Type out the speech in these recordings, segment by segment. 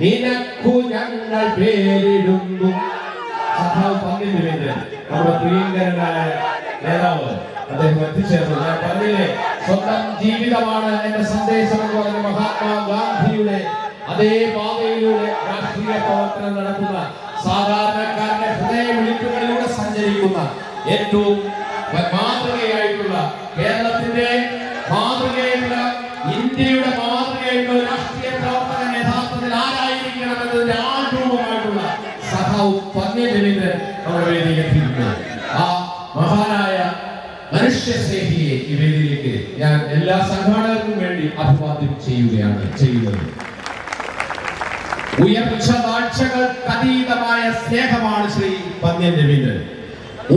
നിനക്കു ഞങ്ങൾ പേരിടുന്നു. പന്നി നിരഞ്ജൻ നമ്മുടെ പ്രിയങ്കരനായ നേതാവ് അദ്ദേഹം എത്തിച്ചേർന്നു. ഞാൻ പറഞ്ഞില്ലേ? സ്വന്തം ജീവിതമാണ് എന്റെ സന്ദേശം എന്ന് പറഞ്ഞ മഹാത്മാഗാന്ധിയുടെ അതേ പാതയിലൂടെ രാഷ്ട്രീയ പ്രവർത്തനം നടക്കുന്ന സാധാരണക്കാരന്റെ ഹൃദയമിടിപ്പുകളിലൂടെ സഞ്ചരിക്കുന്ന ഏറ്റവും മാതൃകയായിട്ടുള്ള കേരളത്തിന്റെ മാതൃകയായിട്ടുള്ള ഇന്ത്യയുടെ മാതൃകയായിട്ടുള്ള ഒരു രാഷ്ട്രീയ സഖാവ് പന്നി രവീന്ദ്രൻ വേദിയിൽ ആ മഹാനായ മനുഷ്യസ്നേഹിയെ ഈ വേദിയിലേക്ക് ഞാൻ എല്ലാ സംഘാടകർക്കും വേണ്ടി അഭിവാദ്യം ചെയ്യുകയാണ് ചെയ്യുന്നത്. ഉയർച്ച താഴ്ചകൾക്ക് അതീതമായ സ്നേഹമാണ് ശ്രീ പന്ന്യൻ രവീന്ദ്രൻ.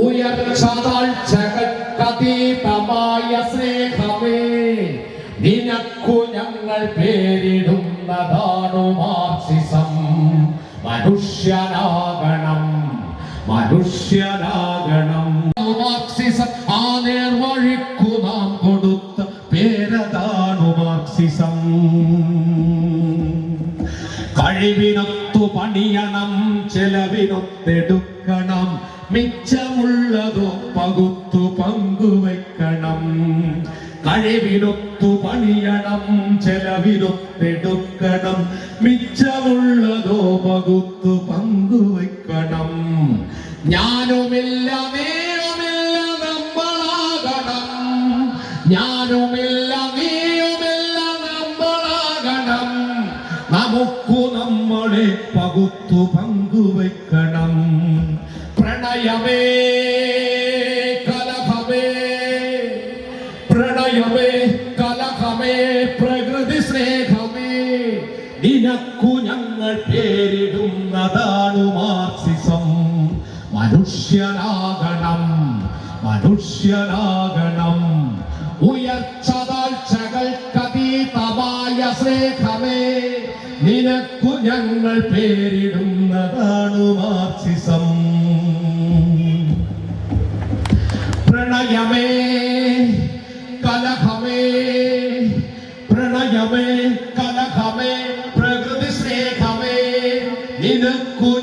ഉയർച്ച താഴ്ചകൾക്ക് അതീതമായ സ്നേഹമേ. നിനക്കു ഞങ്ങൾ പേരിടുന്നതാണു മാർസിസം. മനുഷ്യനാകണം മനുഷ്യനാകണം. മാർക്സിസം ആ നേർവഴിക്കു നാം കൊടുത്ത പേരതാണു മാർക്സിസം. കഴിവിനൊത്തു പണിയണം ചെലവിനൊത്തെടുക്കണം മിച്ചമുള്ളതോ പകുത്തു പങ്കുവെക്കണം. കഴിവിനൊത്തു പണിയണം ചെലവിനൊത്തെടുക്കണം മിച്ചമുള്ളതോ പകുത്തു പങ്കുവെക്കണം. ഞാനുമില്ല നീയുമില്ല നമ്മളാകണം. ഞാനുമില്ല നീയുമില്ല നമ്മളാകണം. നമുക്കു നമ്മളെ പകുത്തു പങ്കുവെക്കണം. പ്രണയമേ കലഹമേ. പ്രണയമേ കലഹമേ പ്രകൃതി സ്നേഹമേ. നിനക്കു ഞങ്ങൾ പേരിടുന്നതാണു മാർക്സിസം മനുഷ്യനാകണം മനുഷ്യനാകണം. ഉയർച്ച താഴ്ചകൾക്കതീതമായ സ്നേഹമേ നിനക്കു ഞങ്ങൾ പേരിടുന്നതാണ് മാർസിസം. പ്രണയമേ കലഹമേ പ്രണയമേ കലഹമേ പ്രകൃതി ശ്രേഖമേ നിനക്കു